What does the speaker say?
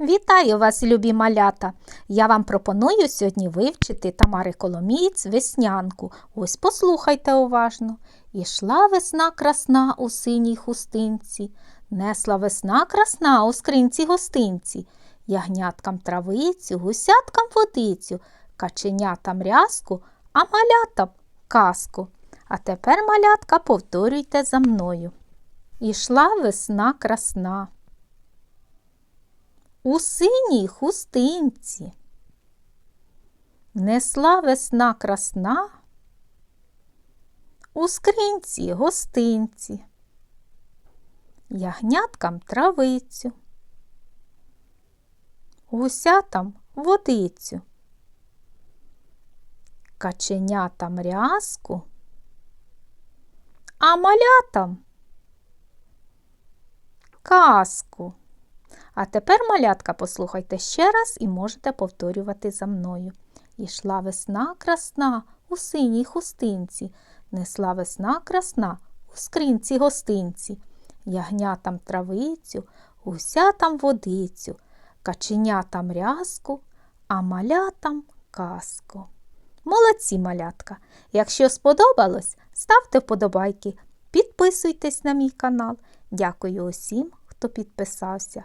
Вітаю вас, любі малята! Я вам пропоную сьогодні вивчити Тамари Коломієць веснянку. Ось послухайте уважно. Ішла весна красна у синій хустинці, несла весна красна у скринці гостинці, ягняткам травицю, гусяткам водицю, каченятам рязку, а малятам казку. А тепер, малятка, повторюйте за мною. Ішла весна красна у синій хустинці. Несла весна красна у скринці гостинці, ягняткам травицю, гусятам водицю, каченятам рязку, а малятам казку. А тепер, малятка, послухайте ще раз і можете повторювати за мною. Ішла весна красна у синій хустинці, несла весна красна у скринці гостинці, ягнятам травицю, гусятам водицю, каченятам рязку, а малятам казку. Молодці малятка! Якщо сподобалось, ставте вподобайки, підписуйтесь на мій канал. Дякую усім, хто підписався.